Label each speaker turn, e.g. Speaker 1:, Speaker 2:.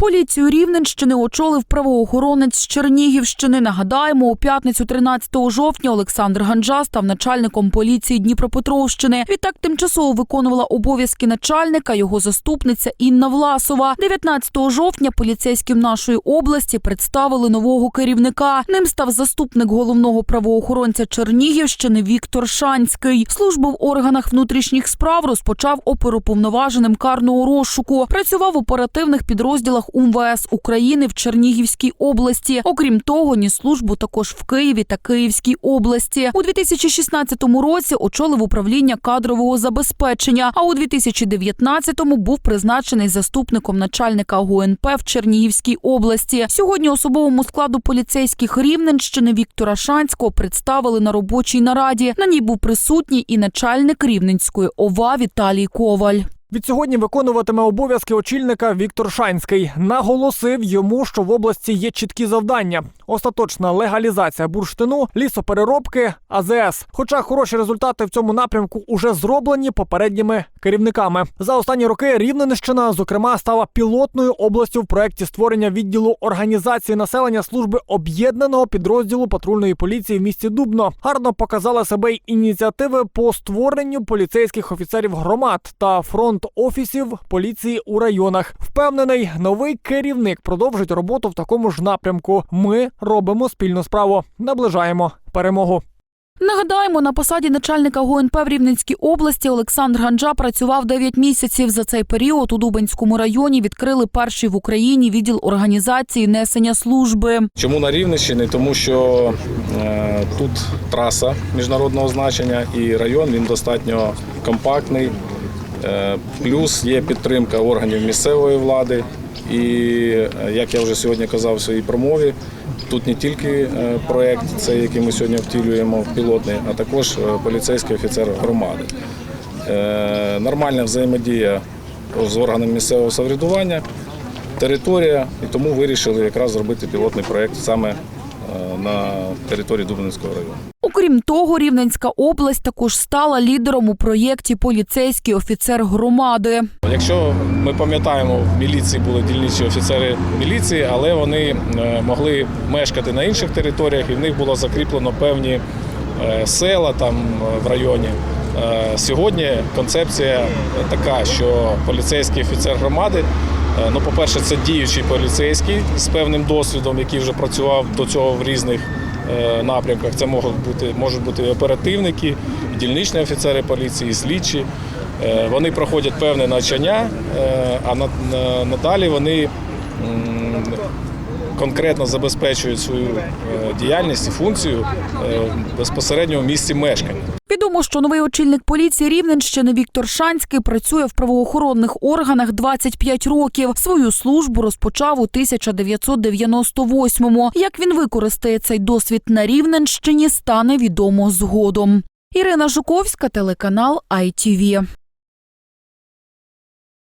Speaker 1: Поліцію Рівненщини очолив правоохоронець з Чернігівщини. Нагадаємо, у п'ятницю 13 жовтня Олександр Ганджа став начальником поліції Дніпропетровщини. Відтак тимчасово виконувала обов'язки начальника його заступниця Інна Власова. 19 жовтня поліцейським нашої області представили нового керівника. Ним став заступник головного правоохоронця Чернігівщини Віктор Шанський. Службу в органах внутрішніх справ розпочав оперуповноваженим карного розшуку. Працював в оперативних підрозділах УМВС України в Чернігівській області. Окрім того, ніс службу також в Києві та Київській області. У 2016 році очолив управління кадрового забезпечення. А у 2019-му був призначений заступником начальника ГУНП в Чернігівській області. Сьогодні особовому складу поліцейських Рівненщини Віктора Шанського представили на робочій нараді. На ній був присутній і начальник Рівненської ОВА Віталій Коваль.
Speaker 2: Відсьогодні виконуватиме обов'язки очільника Віктор Шанський. Наголосив йому, що в області є чіткі завдання: остаточна легалізація бурштину, лісопереробки, АЗС. Хоча хороші результати в цьому напрямку уже зроблені попередніми керівниками. За останні роки Рівненщина, зокрема, стала пілотною областю в проєкті створення відділу організації населення служби об'єднаного підрозділу патрульної поліції в місті Дубно. Гарно показала себе й ініціативи по створенню поліцейських офіцерів громад та фронт офісів поліції у районах. Впевнений, новий керівник продовжить роботу в такому ж напрямку. Ми робимо спільну справу, наближаємо перемогу.
Speaker 1: Нагадаємо, на посаді начальника ГУНП в Рівненській області Олександр Ганджа працював 9 місяців. За цей період у Дубенському районі відкрили перший в Україні відділ організації несення служби.
Speaker 3: Чому на Рівненщині? Тому що е, тут траса міжнародного значення і район він достатньо компактний. Е, плюс є підтримка органів місцевої влади. І е, як я вже сьогодні казав в своїй промові, тут не тільки е, проєкт, цей, який ми сьогодні втілюємо пілотний, а також поліцейський офіцер громади. Нормальна взаємодія з органами місцевого самоврядування, територія, і тому вирішили якраз зробити пілотний проєкт саме на території Дубинського району.
Speaker 1: Окрім того, Рівненська область також стала лідером у проєкті Поліцейський офіцер громади.
Speaker 3: Якщо ми пам'ятаємо, в міліції були дільничі офіцери міліції, але вони е, могли мешкати на інших територіях, і в них було закріплено певні е, села там е, в районі. Е, Сьогодні концепція така, що поліцейський офіцер громади, е, ну, по-перше, це діючий поліцейський з певним досвідом, який вже працював до цього в різних е, напрямках. Це можуть бути, можуть бути оперативники, дільничні офіцери поліції, слідчі. Вони проходять певне навчання, а на- на- надалі вони конкретно забезпечують свою діяльність і функцію безпосередньо в місці мешкання.
Speaker 1: Відомо, що новий очільник поліції Рівненщини Віктор Шанський працює в правоохоронних органах 25 років. Свою службу розпочав у 1998-му. Як він використає цей досвід на Рівненщині, стане відомо згодом. Ірина Жуковська, телеканал ITV.